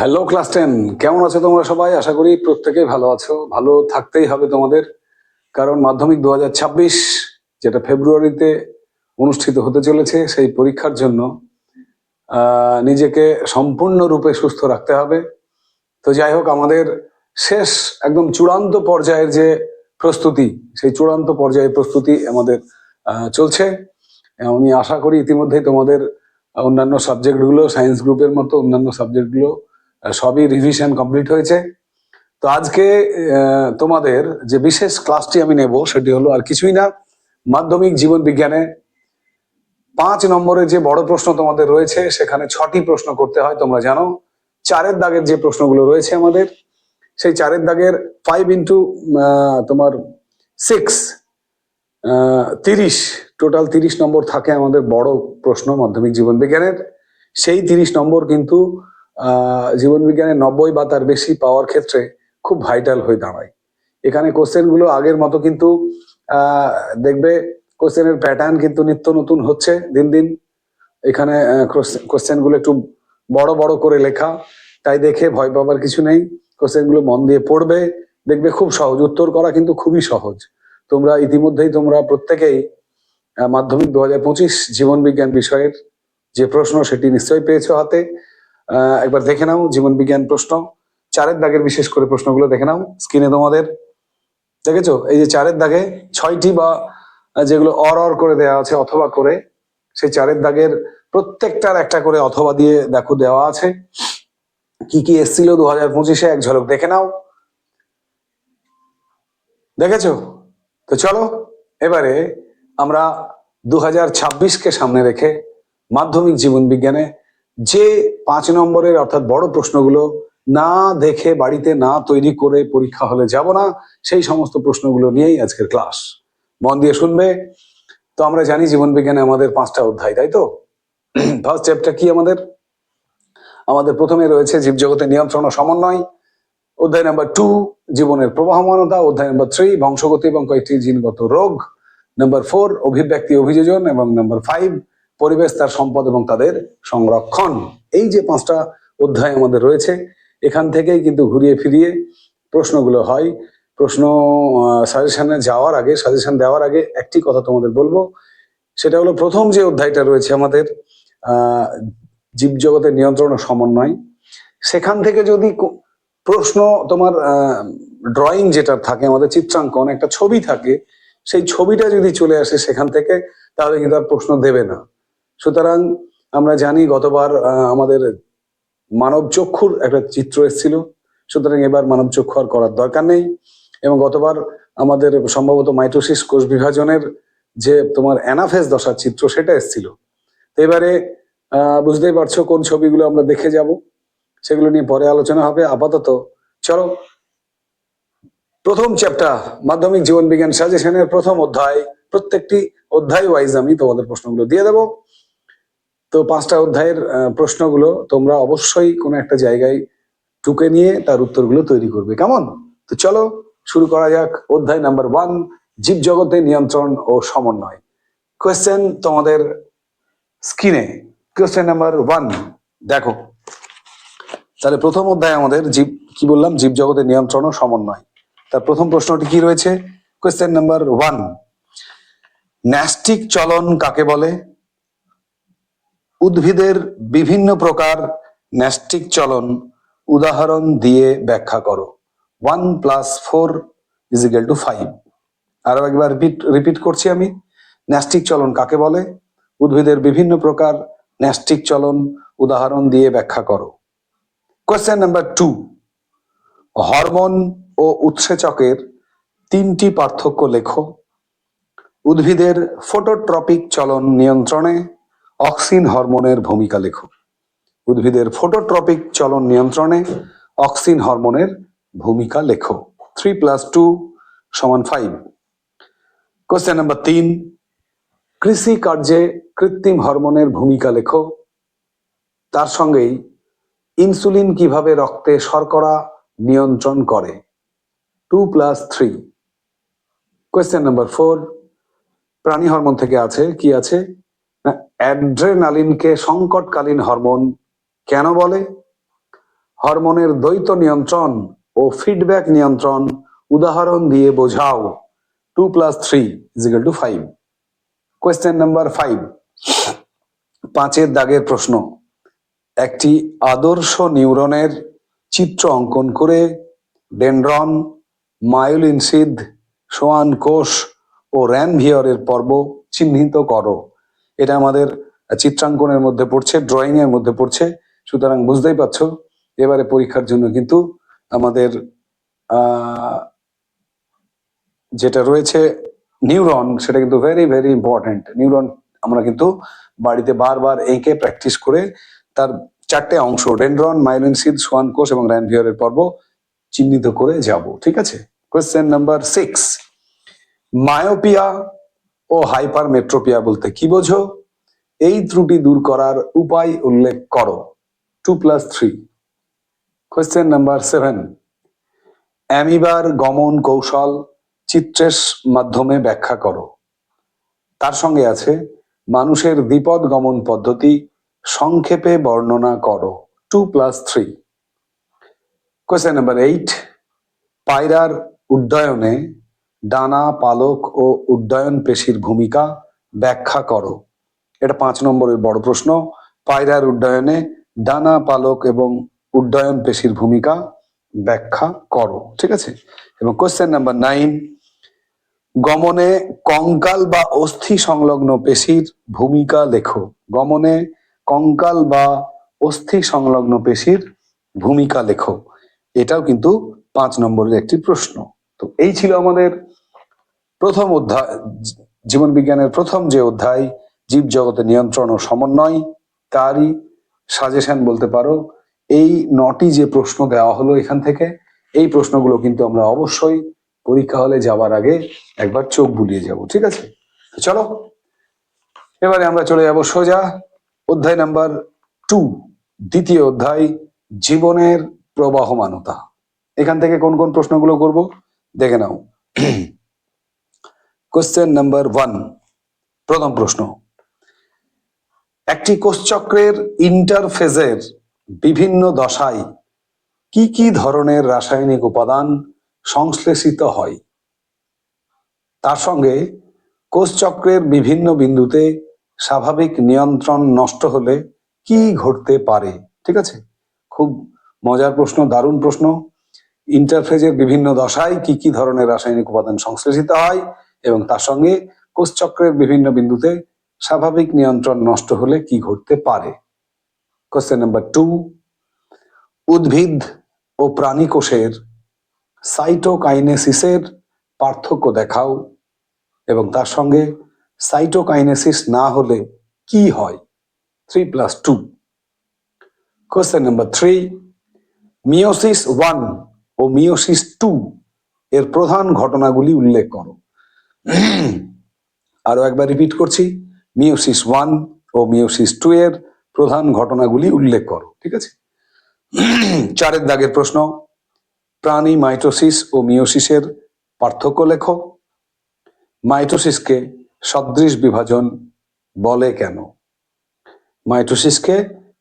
Hello class ten কেমন আছো তোমরা সবাই? আশা করি প্রত্যেকেই ভালো আছো। ভালো থাকতেই হবে তোমাদের। কারণ মাধ্যমিক দু হাজার ছাব্বিশ, যেটা ফেব্রুয়ারিতে অনুষ্ঠিত হতে চলেছে, সেই পরীক্ষার জন্য নিজেকে সম্পূর্ণরূপে সুস্থ রাখতে হবে। তো যাই হোক, আমাদের শেষ, একদম চূড়ান্ত পর্যায়ের যে প্রস্তুতি, সেই চূড়ান্ত পর্যায়ের প্রস্তুতি আমাদের চলছে। আমি আশা করি ইতিমধ্যেই তোমাদের অন্যান্য সাবজেক্টগুলো সায়েন্স গ্রুপের মতো অন্যান্য সাবজেক্টগুলো সবই রিভিশন কমপ্লিট হয়েছে। তো আজকে তোমাদের যে বিশেষ ক্লাসটি আমি নেব সেটি হলো আর কিছুই না, মাধ্যমিক জীবন বিজ্ঞানে পাঁচ নম্বরের যে বড় প্রশ্ন তোমাদের রয়েছে, সেখানে ছটি প্রশ্ন করতে হয়, তোমরা জানো। চারের দাগের যে প্রশ্নগুলো রয়েছে আমাদের, সেই চারের দাগের ফাইভ ইন্টু তোমার সিক্স তিরিশ টোটাল তিরিশ নম্বর থাকে আমাদের বড় প্রশ্ন মাধ্যমিক জীবন বিজ্ঞানের। সেই তিরিশ নম্বর কিন্তু আহ, জীবন বিজ্ঞানের নব্বই বা তার বেশি পাওয়ার ক্ষেত্রে খুব ভাইটাল হয়ে দাঁড়ায়। এখানে কোশ্চেনগুলো আগের মতো কিন্তু দেখবে কোশ্চেনের প্যাটার্ন কিন্তু নিত্য নতুন হচ্ছে দিন দিন। এখানে কোশ্চেনগুলো একটু বড় বড় করে লেখা তাই দেখে ভয় পাবার কিছু নেই। কোশ্চেনগুলো মন দিয়ে পড়বে দেখবে খুব সহজ। উত্তর করা কিন্তু খুবই সহজ। তোমরা ইতিমধ্যেই তোমরা প্রত্যেকেই মাধ্যমিক দু হাজার পঁচিশ জীবন বিজ্ঞান বিষয়ের যে প্রশ্ন সেটি নিশ্চয়ই পেয়েছ হাতে। একবার দেখে নাও, জীবন বিজ্ঞান প্রশ্ন। চারের দাগের বিশেষ করে প্রশ্নগুলো দেখে নাও, স্ক্রিনে তোমাদের। দেখেছ? এই যে চারের দাগে ছয়টি বা যেগুলো অর অর করে দেওয়া আছে, অথবা করে, সেই চারের দাগের প্রত্যেকটার একটা করে অথবা দিয়ে দেখো দেওয়া আছে। কি কি এসছিল দু হাজার পঁচিশে? এক ঝলক দেখে নাও। দেখেছ? তো চলো, এবারে আমরা দু হাজার ছাব্বিশকে সামনে রেখে মাধ্যমিক জীবন বিজ্ঞানে যে পাঁচ নম্বরের অর্থাৎ বড় প্রশ্নগুলো না দেখে বাড়িতে না তৈরি করে পরীক্ষা হলে যাব না, সেই সমস্ত প্রশ্নগুলো নিয়েই আজকের ক্লাস। মন দিয়ে শুনবে। তো আমরা জানি জীবন বিজ্ঞানে আমাদের পাঁচটা অধ্যায়, তাই তো? ফার্স্ট চ্যাপ্টার কি আমাদের? আমাদের প্রথমে রয়েছে জীবজগতের নিয়ন্ত্রণ ও সমন্বয়। অধ্যায় নাম্বার টু জীবনের প্রবাহমানতা। অধ্যায় নাম্বার থ্রি বংশগতি এবং কয়েকটি জিনগত রোগ। নাম্বার ফোর অভিব্যক্তি, অভিযোজন এবং নাম্বার ফাইভ পরিবেশ, তার সম্পদ এবং তাদের সংরক্ষণ। এই যে পাঁচটা অধ্যায় আমাদের রয়েছে, এখান থেকেই কিন্তু ঘুরিয়ে ফিরিয়ে প্রশ্নগুলো হয়। প্রশ্ন সাজেশনে যাওয়ার আগে সাজেশন দেওয়ার আগে একটি কথা তোমাদের বলব। সেটা হলো প্রথম যে অধ্যায়টা রয়েছে আমাদের জীবজগতের নিয়ন্ত্রণ ও সমন্বয়। সেখান থেকে যদি প্রশ্ন তোমার ড্রয়িং যেটা থাকে, আমাদের চিত্রাঙ্কন, একটা ছবি থাকে, সেই ছবিটা যদি চলে আসে সেখান থেকে, তাহলে কিন্তু আর প্রশ্ন দেবে না। সুতরাং আমরা জানি গতবার আমাদের মানব চক্ষুর একটা চিত্র এসেছিল। সুতরাং এবার মানব চক্ষু আর করার দরকার নেই। এবং গতবার আমাদের সম্ভবত মাইটোসিস কোষ বিভাজনের যে তোমার অ্যানাফেস দশার চিত্র, সেটা এসেছিল। তো এবারে বুঝতেই পারছ কোন ছবিগুলো আমরা দেখে যাব। সেগুলো নিয়ে পরে আলোচনা হবে। আপাতত চলো। প্রথম চ্যাপ্টার, মাধ্যমিক জীবন বিজ্ঞান সাজেশনের প্রথম অধ্যায়, প্রত্যেকটি অধ্যায় ওয়াইজ আমি তোমাদের প্রশ্নগুলো দিয়ে দেব। তো পাঁচটা অধ্যায়ের প্রশ্নগুলো তোমরা অবশ্যই কোনো একটা জায়গায় টুকে নিয়ে তার উত্তরগুলো তৈরি করবে। কেমন? তো চলো শুরু করা যাক। অধ্যায় নাম্বার ওয়ান, জীবজগতে নিয়ন্ত্রণ ও সমন্বয়। কোয়েশ্চেন তোমাদের স্ক্রিনে। কোয়েশ্চেন নাম্বার ওয়ান, দেখো। তাহলে প্রথম অধ্যায় আমাদের জীব, কি বললাম? জীবজগতের নিয়ন্ত্রণ ও সমন্বয়। তার প্রথম প্রশ্নটি কি রয়েছে? কোয়েশ্চেন নাম্বার ওয়ান, ন্যাস্টিক চলন কাকে বলে? উদ্ভিদের বিভিন্ন প্রকার ন্যাস্টিক চলন উদাহরণ দিয়ে ব্যাখ্যা করো। One plus four equal to five. আরও একবার রিপিট রিপিট করছি আমি। ন্যাস্টিক চলন কাকে বলে? উদ্ভিদের বিভিন্ন প্রকার ন্যাস্টিক চলন উদাহরণ দিয়ে ব্যাখ্যা করো। Question number two. হরমোন ও উৎসেচকের তিনটি পার্থক্য লেখো। উদ্ভিদের ফোটোট্রপিক চলন নিয়ন্ত্রণে অক্সিন হরমোনের ভূমিকা লেখো উদ্ভিদের ফোটোট্রপিক চলন নিয়ন্ত্রণে অক্সিন হরমোনের ভূমিকা লেখো থ্রি প্লাস টু সমান ফাইভ কোয়েশ্চেন নাম্বার তিন। কৃষি কার্যে কৃত্রিম হরমোনের ভূমিকা লেখো তার সঙ্গেই ইনসুলিন কীভাবে রক্তে শর্করা নিয়ন্ত্রণ করে? Two plus three question number four প্রাণী হরমোন থেকে আছে, কি আছে? অ্যাড্রেনালিনকে সংকটকালীন হরমোন কেন বলে? হরমোনের দ্বৈত নিয়ন্ত্রণ ও ফিডব্যাক নিয়ন্ত্রণ উদাহরণ দিয়ে বোঝাও। Two plus three equal to five. Question number five. পাঁচের দাগের প্রশ্ন। একটি আদর্শ নিউরনের চিত্র অঙ্কন করে ডেনড্রন মায়োলিনসিদ সোয়ান কোষ ও র্যানভিয়রের পর্ব চিহ্নিত করো। এটা আমাদের চিত্রাঙ্কনের মধ্যে পড়ছে ড্রয়িং এর মধ্যে পড়ছে। সুতরাং বুঝতেই পারছ, এবারে পরীক্ষার জন্য কিন্তু আমাদের যেটা রয়েছে নিউরন সেটা কিন্তু ভেরি ভেরি ইম্পর্টেন্ট নিউরন আমরা কিন্তু বাড়িতে বারবার এঁকে প্র্যাকটিস করে তার চারটে অংশ ডেনড্রন মাইলিনসিড সোয়ান কোষ এবং র্যানভিয়রের পর্ব চিহ্নিত করে যাব, ঠিক আছে? কোয়েশ্চেন নাম্বার সিক্স মায়োপিয়া ও হাইপার মেট্রোপিয়া বলতে কি বোঝো? এই ত্রুটি দূর করার উপায় উল্লেখ করো। Two plus three question number seven অ্যামিবার গমন কৌশল চিত্রের মাধ্যমে ব্যাখ্যা করো। তার সঙ্গে আছে, মানুষের দ্বিপদ গমন পদ্ধতি সংক্ষেপে বর্ণনা করো। Two plus three question number eight পায়রার উড্ডয়নে ডানা, পালক ও উড্ডয়ন পেশির ভূমিকা ব্যাখ্যা করো। এটা পাঁচ নম্বরের বড় প্রশ্ন। পায়রার উড্ডয়নে ডানা, পালক এবং উড্ডয়ন পেশির ভূমিকা ব্যাখ্যা করো, ঠিক আছে? এবং কোশ্চেন নাম্বার নাইন গমনে কঙ্কাল বা অস্থি সংলগ্ন পেশির ভূমিকা লেখো। গমনে কঙ্কাল বা অস্থি সংলগ্ন পেশির ভূমিকা লেখো। এটাও কিন্তু পাঁচ নম্বরের একটি প্রশ্ন। তো এই ছিল আমাদের প্রথম অধ্যায়। জীবন বিজ্ঞানের প্রথম যে অধ্যায়, জীব জগতের নিয়ন্ত্রণ ও সমন্বয়, তারই সাজেশন বলতে পারো। এই নটি যে প্রশ্ন দেওয়া হলো এখান থেকে, এই প্রশ্নগুলো কিন্তু আমরা অবশ্যই পরীক্ষা হলে যাওয়ার আগে একবার চোখ বুলিয়ে যাব, ঠিক আছে? চলো, এবারে আমরা চলে যাব সোজা। অধ্যায় নাম্বার টু দ্বিতীয় অধ্যায়, জীবনের প্রবাহমানতা। এখান থেকে কোন কোন প্রশ্নগুলো করব? দেখে নাও। কোশ্চেন নাম্বার ওয়ান প্রথম প্রশ্ন। একটি কোষচক্রের ইন্টারফেজের বিভিন্ন দশায় কি কি ধরনের রাসায়নিক উপাদান সংশ্লেষিত হয়? তার সঙ্গে কোষচক্রের বিভিন্ন বিন্দুতে স্বাভাবিক নিয়ন্ত্রণ নষ্ট হলে কি ঘটতে পারে? ঠিক আছে? খুব মজার প্রশ্ন, দারুণ প্রশ্ন। ইন্টারফেজের বিভিন্ন দশায় কি কি ধরনের রাসায়নিক উপাদান সংশ্লেষিত হয় এবং তার সঙ্গে কোষচক্রের বিভিন্ন বিন্দুতে স্বাভাবিক নিয়ন্ত্রণ নষ্ট হলে কি ঘটতে পারে? কোশ্চেন নাম্বার টু উদ্ভিদ ও প্রাণী কোষের সাইটোকাইনেসিসের পার্থক্য দেখাও এবং তার সঙ্গে সাইটোকাইনেসিস না হলে কি হয়? Three plus two question number three meiosis one ও মিওসিস টু এর প্রধান ঘটনাগুলি উল্লেখ করো। আরও একবার রিপিট করছি মিওসিস ওয়ান ও মিওসিস টু এর প্রধান ঘটনাগুলি উল্লেখ করো, ঠিক আছে? চারের দাগের প্রশ্ন, প্রাণী মাইটোসিস ও মিওসিসের পার্থক্য লেখো। মাইটোসিসকে সদৃশ বিভাজন বলে কেন? মাইটোসিসকে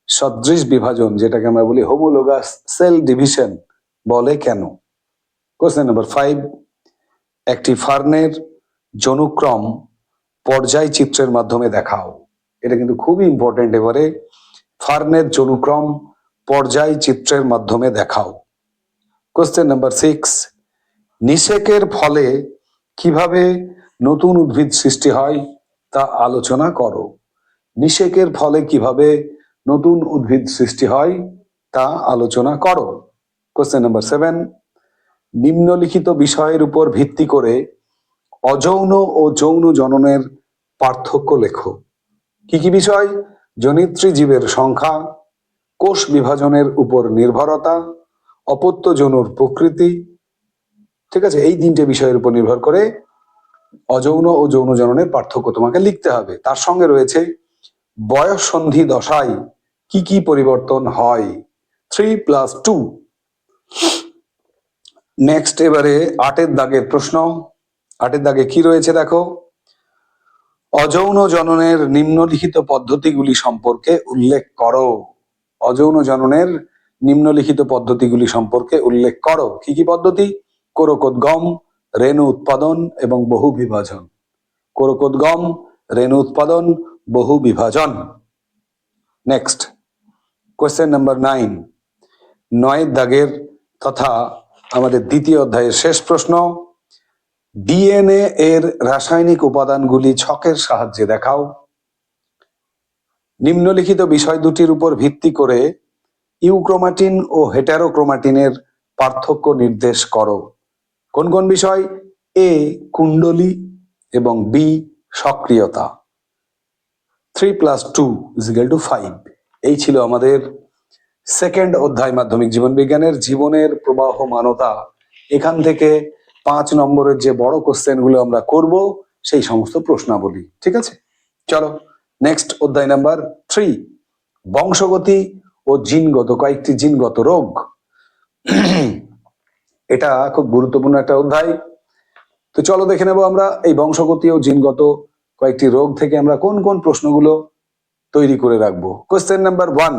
সদৃশ বিভাজন, যেটাকে আমরা বলি হোমোলোগাস সেল ডিভিশন বলে কেন? কোশ্চেন নাম্বার ফাইভ একটি ফার্নের জনুক্রম পর্যায় চিত্রের মাধ্যমে দেখাও। এটা কিন্তু খুবই ইম্পর্টেন্ট এবারে। ফার্নের জনুক্রম পর্যায় চিত্রের মাধ্যমে দেখাও। কোশ্চেন নাম্বার সিক্স নিষেকের ফলে কীভাবে নতুন উদ্ভিদ সৃষ্টি হয় তা আলোচনা করো। নিষেকের ফলে কীভাবে নতুন উদ্ভিদ সৃষ্টি হয় তা আলোচনা করো। কোশ্চেন নাম্বার সেভেন নিম্নলিখিত বিষয়ের উপর ভিত্তি করে অযৌন ও যৌন জননের পার্থক্য লেখো। কি কি বিষয়? জনিত্রী জীবের সংখ্যা, কোষ বিভাজনের উপর নির্ভরতা, অপত্য যৌনর প্রকৃতি। ঠিক আছে, এই তিনটে বিষয়ের উপর নির্ভর করে অযৌন ও যৌন জননের পার্থক্য তোমাকে লিখতে হবে। তার সঙ্গে রয়েছে বয়স সন্ধি দশায় কি কি পরিবর্তন হয়? থ্রি প্লাস টু নেক্সট এবারে আটের দাগের প্রশ্ন। আটের দাগে কি রয়েছে দেখো? অযৌন জননের নিম্নলিখিত পদ্ধতিগুলি সম্পর্কে উল্লেখ করো। অযৌন জননের নিম্নলিখিত পদ্ধতিগুলি সম্পর্কে উল্লেখ করো। কি কি পদ্ধতি? কোরকোদ্গম, রেণু উৎপাদন এবং বহু বিভাজন। কোরকোদ্গম, রেণু উৎপাদন, বহু বিভাজন। নেক্সট কোয়েশ্চেন নাম্বার নাইন নয়ের দাগের তথা আমাদের দ্বিতীয় অধ্যায়ের শেষ প্রশ্ন, ডিএনএ এর রাসায়নিক উপাদানগুলি ছকের সাহায্যে দেখাও। নিম্নলিখিত বিষয় দুটির উপর ভিত্তি করে ইউক্রোমাটিন ও হেটারোক্রোমাটিনের পার্থক্য নির্দেশ করো। কোন কোন বিষয়? এ, কুণ্ডলী এবং বি, সক্রিয়তা। Three plus two equal to five. এই ছিল আমাদের সেকেন্ড অধ্যায় মাধ্যমিক জীবন বিজ্ঞানের জীবনের প্রবাহ মানতা। এখান থেকে পাঁচ নম্বরের যে বড় কোশ্চেনগুলো আমরা করব, সেই সমস্ত প্রশ্নাবলী, ঠিক আছে? চলো নেক্সট অধ্যায় নাম্বার থ্রি বংশগতি ও জিনগত, কয়েকটি জিনগত রোগ। এটা খুব গুরুত্বপূর্ণ একটা অধ্যায়। তো চলো দেখে নেব আমরা, এই বংশগতি ও জিনগত কয়েকটি রোগ থেকে আমরা কোন কোন প্রশ্নগুলো তৈরি করে রাখব। কোশ্চেন নাম্বার ওয়ান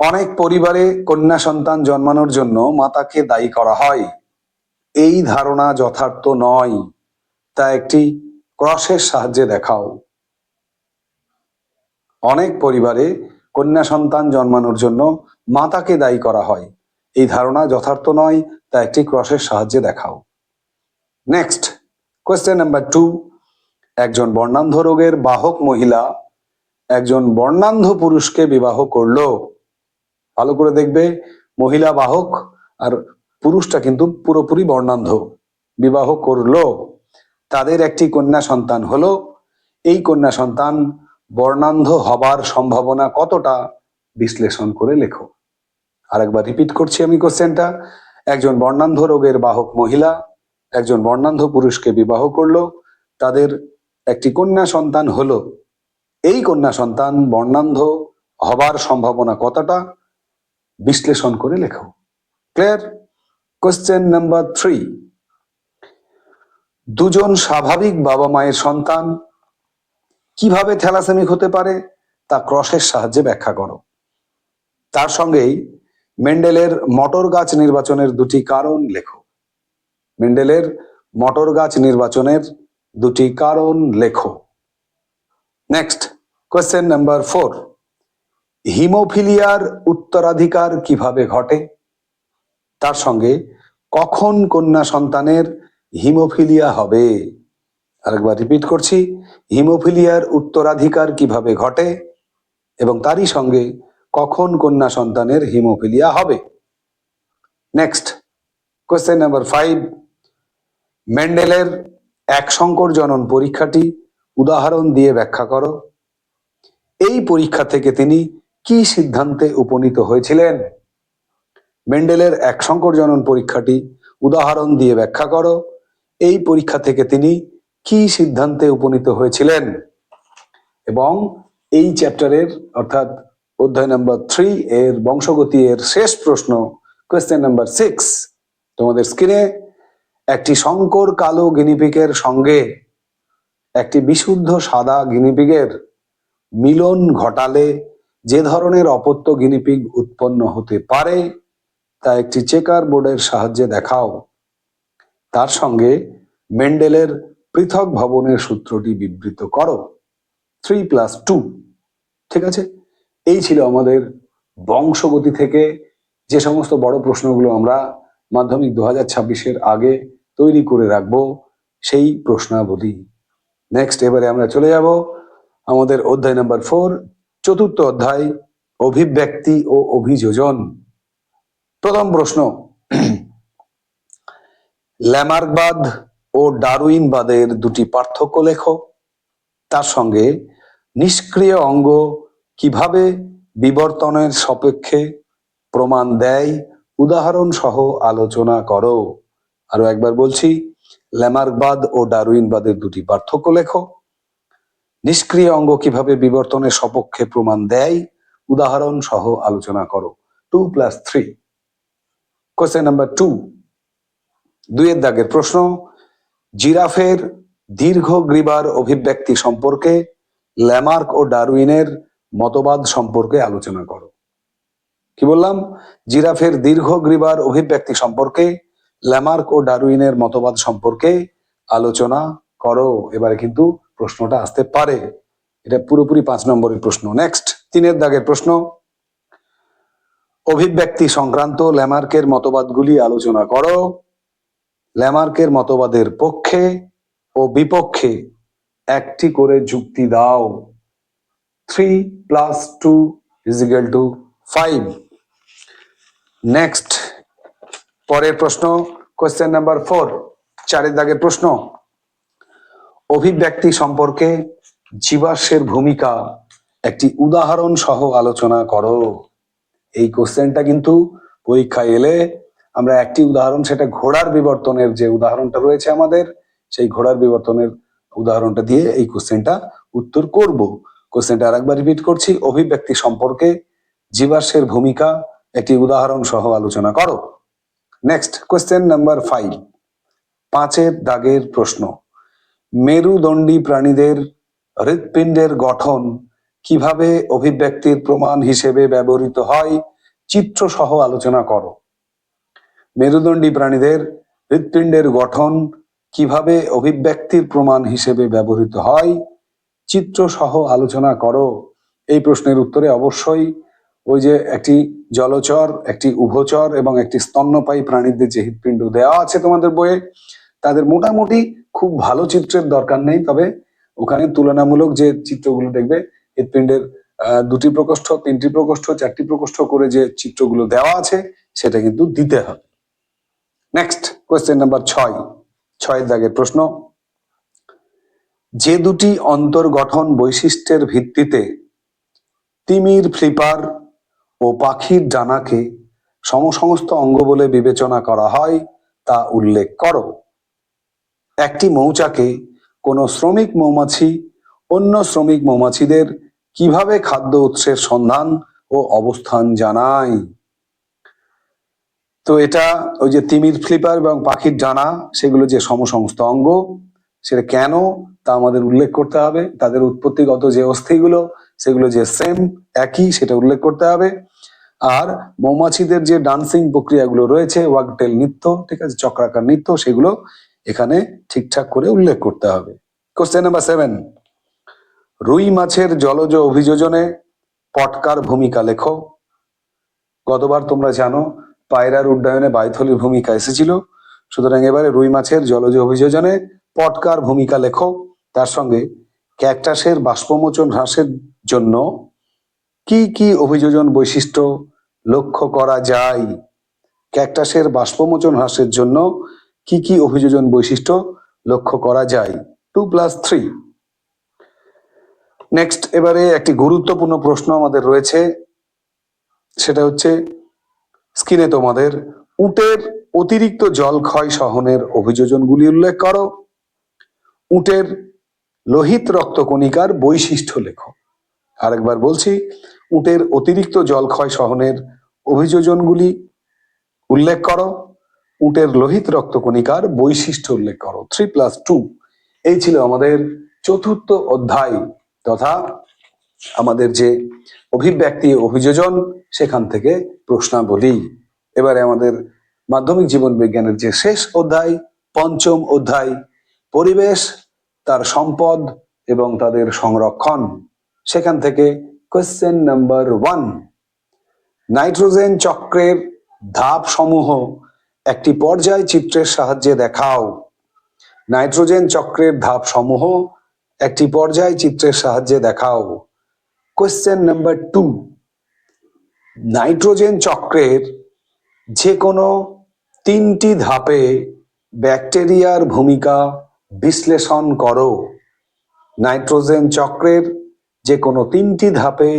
অনেক পরিবারে কন্যা সন্তান জন্মানোর জন্য মাতাকে দায়ী করা হয়। এই ধারণা যথার্থ নয়। তা একটি ক্রসের সাহায্যে দেখাও। অনেক পরিবারে কন্যা সন্তান জন্মানোর জন্য মাতাকে দায়ী করা হয়। এই ধারণা যথার্থ নয়, তা একটি ক্রসের সাহায্যে দেখাও। Next, question number two. একজন বর্ণান্ধ রোগের বাহক মহিলা একজন বর্ণান্ধ পুরুষকে বিবাহ করল। ভালো করে দেখবে, মহিলা বাহক আর পুরুষটা কিন্তু পুরোপুরি বর্ণান্ধ। বিবাহ করল। তাদের একটি কন্যা সন্তান হলো। এই কন্যা সন্তান বর্ণান্ধ হবার সম্ভাবনা কতটা, বিশ্লেষণ করে লেখো। আরেকবার রিপিট করছি আমি কোশ্চেনটা একজন বর্ণান্ধ রোগের বাহক মহিলা, একজন বর্ণান্ধ পুরুষকে বিবাহ করল। তাদের একটি কন্যা সন্তান হলো। এই কন্যা সন্তান বর্ণান্ধ হবার সম্ভাবনা কতটা বিশ্লেষণ করে লেখো। ক্লিয়ার কোশ্চেন নাম্বার থ্রি দুজন স্বাভাবিক বাবা মায়ের সন্তান কীভাবে থ্যালাসেমিক হতে পারে তা ক্রসের সাহায্যে ব্যাখ্যা করো। তার সঙ্গেই মেন্ডেলের মটর গাছ নির্বাচনের দুটি কারণ লেখো। মেন্ডেলের মটর গাছ নির্বাচনের দুটি কারণ লেখো। নেক্সট কোয়েশ্চেন নাম্বার ফোর হিমোফিলিয়ার উত্তরাধিকার কীভাবে ঘটে? তার সঙ্গে, কখন কন্যা সন্তানের হিমোফিলিয়া হবে? আরেকবার রিপিট করছি, হিমোফিলিয়ার উত্তরাধিকার কীভাবে ঘটে? এবং তারই সঙ্গে, কখন কন্যা সন্তানের হিমোফিলিয়া হবে? নেক্সট, কোয়েশ্চেন নাম্বার ফাইভ, মেন্ডেলের এক সংকর জনন পরীক্ষাটি উদাহরণ দিয়ে ব্যাখ্যা করো। এই পরীক্ষা থেকে তিনি কি সিদ্ধান্তে উপনীত হয়েছিলেন? মেন্ডেলের এক সংকর জনন পরীক্ষাটি উদাহরণ দিয়ে ব্যাখ্যা করো। এই পরীক্ষা থেকে তিনি কি সিদ্ধান্তে উপনীত হয়েছিলেন? এবং এই চ্যাপ্টারের, অর্থাৎ অধ্যায় নাম্বার থ্রি এর বংশগতি এর শেষ প্রশ্ন কোয়েশ্চেন নাম্বার সিক্স তোমাদের স্ক্রিনে একটি শঙ্কর কালো গিনিপিকের সঙ্গে একটি বিশুদ্ধ সাদা গিনিপিগের মিলন ঘটালে যে ধরনের অপত্য গিনিপিগ উৎপন্ন হতে পারে, তা একটি চেকার বোর্ডের সাহায্যে দেখাও। তার সঙ্গে মেন্ডেলের পৃথক ভবনের সূত্রটি বিবৃত করো। Three plus two. ঠিক আছে? এই ছিল আমাদের বংশগতি থেকে যে সমস্ত বড় প্রশ্নগুলো আমরা মাধ্যমিক দু হাজার ছাব্বিশের আগে তৈরি করে রাখব, সেই প্রশ্নাবলী। নেক্সট এবারে আমরা চলে যাব আমাদের অধ্যায় নাম্বার ফোর চতুর্থ অধ্যায়, অভিব্যক্তি ও অভিযোজন। প্রথম প্রশ্ন, ল্যামার্কবাদ ও ডারুইনবাদের দুটি পার্থক্য লেখো। তার সঙ্গে, নিষ্ক্রিয় অঙ্গ কীভাবে বিবর্তনের সপক্ষে প্রমাণ দেয় উদাহরণ সহ আলোচনা করো। আরও একবার বলছি, ল্যামার্কবাদ ও ডারুইনবাদের দুটি পার্থক্য লেখো। নিষ্ক্রিয় অঙ্গ কীভাবে বিবর্তনের সপক্ষে প্রমাণ দেয়? উদাহরণ সহ আলোচনা করো। Two plus three question number two দুইয়ের দাগের প্রশ্ন, জিরাফের দীর্ঘ গ্রীবার অভিব্যক্তি সম্পর্কে ল্যামার্ক ও ডারউইনের মতবাদ সম্পর্কে আলোচনা করো। কি বললাম? জিরাফের দীর্ঘ গ্রীবার অভিব্যক্তি সম্পর্কে ল্যামার্ক ও ডারউইনের মতবাদ সম্পর্কে আলোচনা করো। এবারে কিন্তু প্রশ্নটা আসতে পারে। এটা পুরোপুরি পাঁচ নম্বরের প্রশ্ন। নেক্সট তিনের দাগের প্রশ্ন। অভিব্যক্তি সংক্রান্ত ল্যামার্কের মতবাদগুলি আলোচনা করো। ল্যামার্কের মতবাদের পক্ষে ও বিপক্ষে একটি করে যুক্তি দাও। Three plus two is equal to five next পরের প্রশ্ন। কোয়েশ্চেন নাম্বার ফোর চারের দাগের প্রশ্ন। অভিব্যক্তি সম্পর্কে জীবাশ্মের ভূমিকা একটি উদাহরণ সহ আলোচনা করো। এই কোশ্চেনটা কিন্তু পরীক্ষায় এলে আমরা একটি উদাহরণ, সেটা ঘোড়ার বিবর্তনের যে উদাহরণটা রয়েছে আমাদের, সেই ঘোড়ার বিবর্তনের উদাহরণটা দিয়ে এই কোশ্চেনটা উত্তর করব। কোশ্চেনটা আরেকবার রিপিট করছি অভিব্যক্তি সম্পর্কে জীবাশ্মের ভূমিকা একটি উদাহরণ সহ আলোচনা করো। নেক্সট, কোশ্চেন নাম্বার ফাইভ পাঁচের দাগের প্রশ্ন। মেরুদণ্ডী প্রাণীদের হৃৎপিণ্ডের গঠন কীভাবে অভিব্যক্তির প্রমাণ হিসেবে ব্যবহৃত হয় চিত্র সহ আলোচনা করো। মেরুদণ্ডী প্রাণীদের হৃৎপিণ্ডের গঠন কীভাবে অভিব্যক্তির প্রমাণ হিসেবে ব্যবহৃত হয় চিত্র সহ আলোচনা করো। এই প্রশ্নের উত্তরে অবশ্যই ওই যে একটি জলচর, একটি উভচর এবং একটি স্তন্যপায়ী প্রাণীদের যে হৃৎপিণ্ড দেওয়া আছে তোমাদের বইয়ে তাদের মোটামুটি খুব ভালো চিত্রের দরকার নেই, তবে ওখানে তুলনামূলক যে চিত্রগুলো দেখবে হৃৎপিণ্ডের দুটি প্রকোষ্ঠ, তিনটি প্রকোষ্ঠ, চারটি প্রকোষ্ঠ করে যে চিত্রগুলো দেওয়া আছে, সেটা কিন্তু দিতে হবে। নেক্সট কোয়েশ্চেন নাম্বার ছয়। ছয় দাগের প্রশ্ন। যে দুটি অন্তর্গঠন বৈশিষ্ট্যের ভিত্তিতে তিমির ফ্লিপার ও পাখির ডানাকে সমসমস্ত অঙ্গ বলে বিবেচনা করা হয়, তা উল্লেখ করো। একটি মৌচাকে কোনো শ্রমিক মৌমাছি, অন্য শ্রমিক মৌমাছিদের কীভাবে খাদ্য উৎসের সন্ধান ও অবস্থান জানায়? তো এটা ওই যে তিমির ফ্লিপার এবং পাখির ডানা, সেগুলো যে সমসমস্ত অঙ্গ, সেটা কেন তা আমাদের উল্লেখ করতে হবে। তাদের উৎপত্তিগত যে অস্থিগুলো, সেগুলো যে সেম, একই, সেটা উল্লেখ করতে হবে। আর মৌমাছিদের যে ডান্সিং প্রক্রিয়াগুলো রয়েছে ওয়াকটেল নৃত্য, ঠিক আছে, চক্রাকার নৃত্য, সেগুলো এখানে ঠিকঠাক করে উল্লেখ করতে হবে। কোশ্চেন নাম্বার সেভেন রুই মাছের জলজ অভিযোজনে পটকার ভূমিকা লেখো। গতবার তোমরা জানো, পায়রার উড্ডয়নে বাইথলির ভূমিকা এসেছিল। সুতরাং এবারে রুই মাছের জলজ অভিযোজনে পটকার ভূমিকা লেখো। তার সঙ্গে ক্যাকটাসের বাষ্পমোচন হ্রাসের জন্য কি কি অভিযোজন বৈশিষ্ট্য লক্ষ্য করা যায়? ক্যাকটাসের বাষ্পমোচন হ্রাসের জন্য কি কি অভিযোজন বৈশিষ্ট্য লক্ষ্য করা যায়? টু প্লাস থ্রি নেক্সট এবারে একটি গুরুত্বপূর্ণ প্রশ্ন আমাদের রয়েছে। সেটা হচ্ছে, স্ক্রিনে তোমাদের উটের অতিরিক্ত জল ক্ষয় সহনের অভিযোজনগুলি উল্লেখ করো। উটের লোহিত রক্তকণিকার বৈশিষ্ট্য লেখো। আরেকবার বলছি, উটের অতিরিক্ত জল ক্ষয় সহনের অভিযোজনগুলি উল্লেখ করো। উটের লোহিত রক্তকণিকার বৈশিষ্ট্য উল্লেখ করো। থ্রি প্লাস টু এই ছিল আমাদের চতুর্থ অধ্যায় তথা আমাদের যে অভিব্যক্তি অভিযোজন, সেখান থেকে প্রশ্নাবলী। এবারে আমাদের মাধ্যমিক জীবন বিজ্ঞানের যে শেষ অধ্যায়, পঞ্চম অধ্যায়, পরিবেশ, তার সম্পদ এবং তাদের সংরক্ষণ, সেখান থেকে কোয়েশ্চেন নাম্বার ওয়ান নাইট্রোজেন চক্রের ধাপ সমূহ একটি পর্যায় চিত্রের সাহায্যে দেখাও। নাইট্রোজেন চক্রের ধাপ সমূহ একটি পর্যায় চিত্রের সাহায্যে দেখাও। কোয়েশ্চেন নাম্বার টু নাইট্রোজেন চক্রের যে কোনো তিনটি ধাপে ব্যাকটেরিয়ার ভূমিকা বিশ্লেষণ করো। নাইট্রোজেন চক্রের যে কোনো তিনটি ধাপে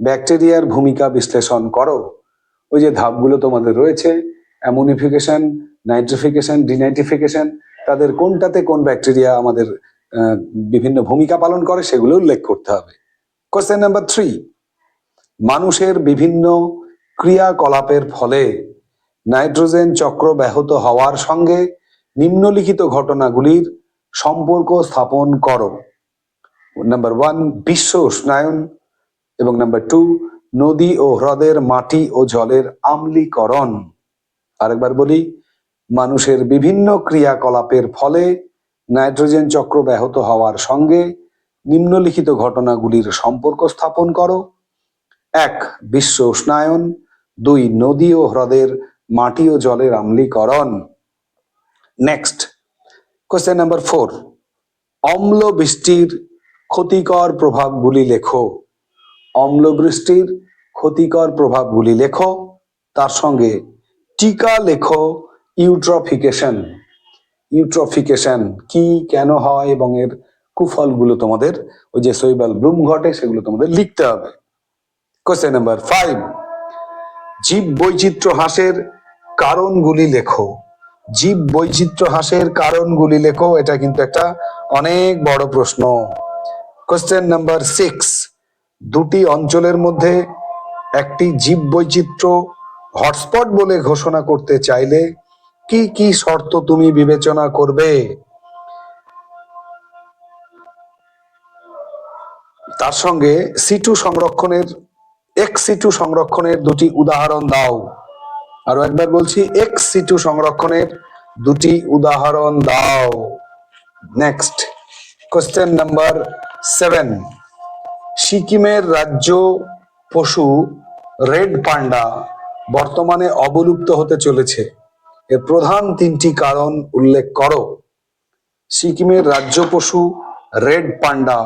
ব্যাকটেরিয়ার ভূমিকা বিশ্লেষণ করো। ওই যে ধাপগুলো তোমাদের রয়েছে অ্যামোনিফিকেশন, নাইট্রিফিকেশন, ডিনাইট্রিফিকেশন, তাদের কোনটাতে কোন ব্যাকটেরিয়া আমাদের বিভিন্ন ভূমিকা পালন করে সেগুলো উল্লেখ করতে হবে। কোশ্চেন নাম্বার থ্রি মানুষের বিভিন্ন ক্রিয়াকলাপের ফলে নাইট্রোজেন চক্র ব্যাহত হওয়ার সঙ্গে নিম্নলিখিত ঘটনাগুলির সম্পর্ক স্থাপন করো। নাম্বার ওয়ান বিশ্ব উষ্ণায়ন। এবং নাম্বার টু নদী ও হ্রদের মাটি ও জলের আম্লীকরণ। আরেকবার বলি, মানুষের বিভিন্ন ক্রিয়াকলাপের ফলে নাইট্রোজেন চক্র ব্যাহত হওয়ার সঙ্গে নিম্নলিখিত ঘটনাগুলির সম্পর্ক স্থাপন করো। এক, বিশ্ব উষ্ণায়ন। দুই, নদী ও হ্রদের মাটি ও জলের আম্লীকরণ। নেক্সট কোশ্চেন নাম্বার ফোর অম্ল বৃষ্টির ক্ষতিকর প্রভাবগুলি লেখো। অম্ল বৃষ্টির ক্ষতিকর প্রভাবগুলি লেখো, তার সঙ্গে টিকা লেখো ইউট্রফিকেশন। ইউট্রফিকেশন কি, কেন হয়, এবং এর কুফলগুলো তোমাদের, ওই যে শৈবাল ব্লুম ঘটে, সেগুলো তোমাদের লিখতে হবে। কোশ্চেন নাম্বার ফাইভ জীব বৈচিত্র্য হ্রাসের কারণগুলি লেখো। জীব বৈচিত্র্য হ্রাসের কারণগুলি লেখো, এটা কিন্তু একটা অনেক বড় প্রশ্ন। কোশ্চেন নাম্বার সিক্স দুটি অঞ্চলের মধ্যে একটি জীব বৈচিত্র্য হটস্পট বলে ঘোষণা করতে চাইলে কি কি শর্ত তুমি বিবেচনা করবে? তার সঙ্গে সিটু সংরক্ষণের এক্স সিটু সংরক্ষণের দুটি উদাহরণ দাও। আরও একবার বলছি এক্স সিটু সংরক্ষণের দুটি উদাহরণ দাও। নেক্সট কোশ্চেন নাম্বার সেভেন সিকিমের রাজ্য পশু রেড পান্ডা বর্তমানে অবলুপ্ত হতে চলেছে। এর প্রধান তিনটি কারণ উল্লেখ করো। সিকিমের রাজ্য পশু রেড পান্ডা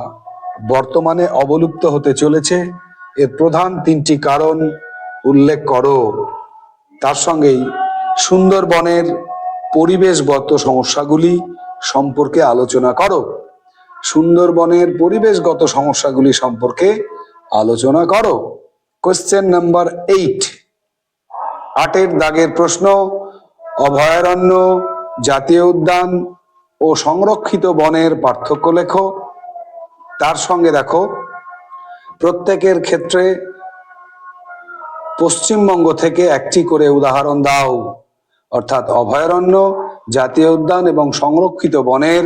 বর্তমানে অবলুপ্ত হতে চলেছে। এর প্রধান তিনটি কারণ উল্লেখ করো। তার সঙ্গেই সুন্দরবনের পরিবেশগত সমস্যাগুলি সম্পর্কে আলোচনা করো। সুন্দরবনের পরিবেশগত সমস্যাগুলি সম্পর্কে আলোচনা করো। কোশ্চেন নাম্বার এইট আটের দাগের প্রশ্ন, অভয়ারণ্য, জাতীয় উদ্যান ও সংরক্ষিত বনের পার্থক্য লেখো। তার সঙ্গে দেখো, প্রত্যেকের ক্ষেত্রে পশ্চিমবঙ্গ থেকে একটি করে উদাহরণ দাও। অর্থাৎ অভয়ারণ্য, জাতীয় উদ্যান এবং সংরক্ষিত বনের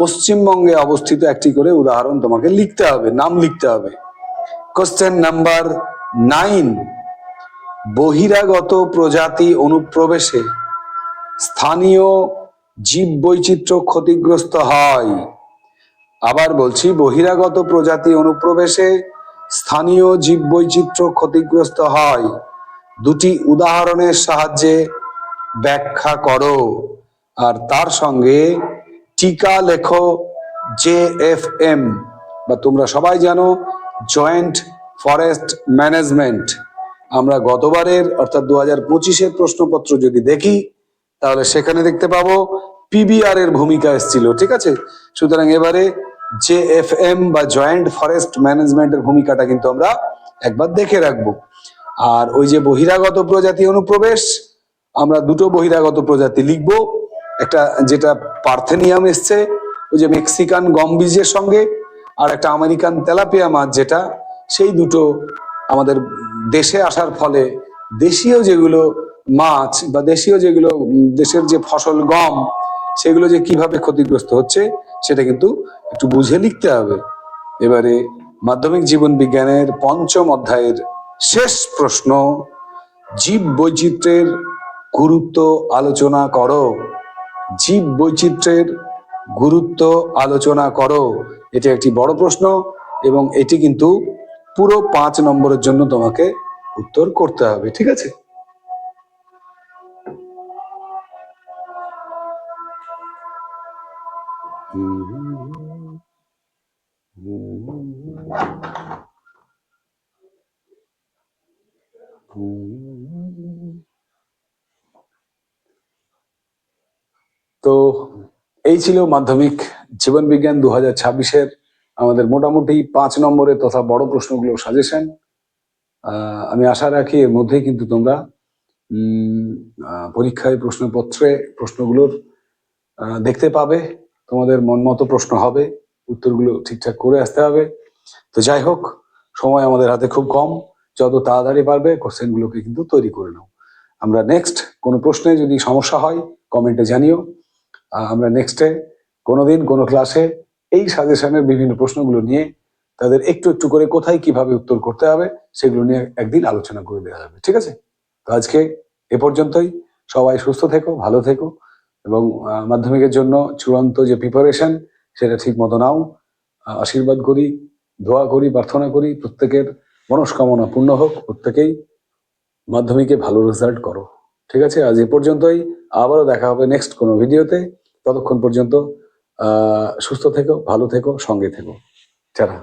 পশ্চিমবঙ্গে অবস্থিত একটি করে উদাহরণ তোমাকে লিখতে হবে, নাম লিখতে হবে। কোশ্চেন নাম্বার নাইন বহিরাগত প্রজাতি অনুপ্রবেশে স্থানীয় জীব বৈচিত্র্য ক্ষতিগ্রস্ত হয়। আবার বলছি, বহিরাগত প্রজাতি অনুপ্রবেশে স্থানীয় জীব বৈচিত্র্য ক্ষতিগ্রস্ত হয়। দুটি উদাহরণের সাহায্যে ব্যাখ্যা করো। আর তার সঙ্গে টিকা লেখো, জে এফ এম। বা তোমরা সবাই জানো, জয়েন্ট ফরেস্ট ম্যানেজমেন্ট। আমরা গতবারের, অর্থাৎ দু হাজার পঁচিশের প্রশ্নপত্র যদি দেখি, তাহলে সেখানে দেখতে পাবো পিবিআর এর ভূমিকা এসেছিল, ঠিক আছে? সুতরাং এবারে জে এফ এম বা জয়েন্ট ফরেস্ট ম্যানেজমেন্টের ভূমিকাটা কিন্তু আমরা একবার দেখে রাখব। আর ওই যে বহিরাগত প্রজাতি অনুপ্রবেশ, আমরা দুটো বহিরাগত প্রজাতি লিখব। একটা যেটা পার্থেনিয়াম এসছে, ওই যে মেক্সিকান গম বীজের সঙ্গে, আর একটা আমেরিকান তেলাপিয়া মাছ যেটা সেই দুটো আমাদের দেশে আসার ফলে দেশীয় যেগুলো মাছ বা দেশীয় যেগুলো দেশের যে ফসল গম, সেগুলো যে কীভাবে ক্ষতিগ্রস্ত হচ্ছে, সেটা কিন্তু একটু বুঝে লিখতে হবে। এবারে মাধ্যমিক জীবন বিজ্ঞানের পঞ্চম অধ্যায়ের শেষ প্রশ্ন, জীব বৈচিত্র্যের গুরুত্ব আলোচনা করো। জীব বৈচিত্র্যের গুরুত্ব আলোচনা করো। এটি একটি বড় প্রশ্ন এবং এটি কিন্তু পুরো পাঁচ নম্বরের জন্য তোমাকে উত্তর করতে হবে, ঠিক আছে? তো এই ছিল মাধ্যমিক জীবন বিজ্ঞান দু হাজার ছাব্বিশের আমাদের মোটামুটি পাঁচ নম্বরে তথা বড় প্রশ্নগুলো সাজেশন আমি আশা রাখি এর মধ্যেই কিন্তু তোমরা পরীক্ষায় প্রশ্নপত্রে প্রশ্নগুলোর দেখতে পাবে, তোমাদের মন মতো প্রশ্ন হবে, উত্তরগুলো ঠিকঠাক করে আসতে হবে। তো যাই হোক, সময় আমাদের হাতে খুব কম, যত তাড়াতাড়ি পারবে কোশ্চেনগুলোকে কিন্তু তৈরি করে নাও। আমরা নেক্সট কোনো প্রশ্নে যদি সমস্যা হয়, কমেন্টে জানিও। আমরা নেক্সটে কোনোদিন কোনো ক্লাসে এই সাজেশনের বিভিন্ন প্রশ্নগুলো নিয়ে তাদের একটু একটু করে কোথায় কীভাবে উত্তর করতে হবে, সেগুলো নিয়ে একদিন আলোচনা করে দেওয়া হবে ঠিক আছে? তো আজকে এ পর্যন্তই। সবাই সুস্থ থেকো, ভালো থেকো, এবং মাধ্যমিকের জন্য চূড়ান্ত যে প্রিপারেশন সেটা ঠিক মতো নাও। আশীর্বাদ করি, দোয়া করি, প্রার্থনা করি, প্রত্যেকের মনস্কামনা পূর্ণ হোক, প্রত্যেকেই মাধ্যমিকে ভালো রেজাল্ট করো, ঠিক আছে? আজ এ পর্যন্তই, আবারও দেখা হবে নেক্সট কোনো ভিডিওতে ততক্ষণ পর্যন্ত সুস্থ থেকো, ভালো থেকো, সঙ্গে থেকো। যারা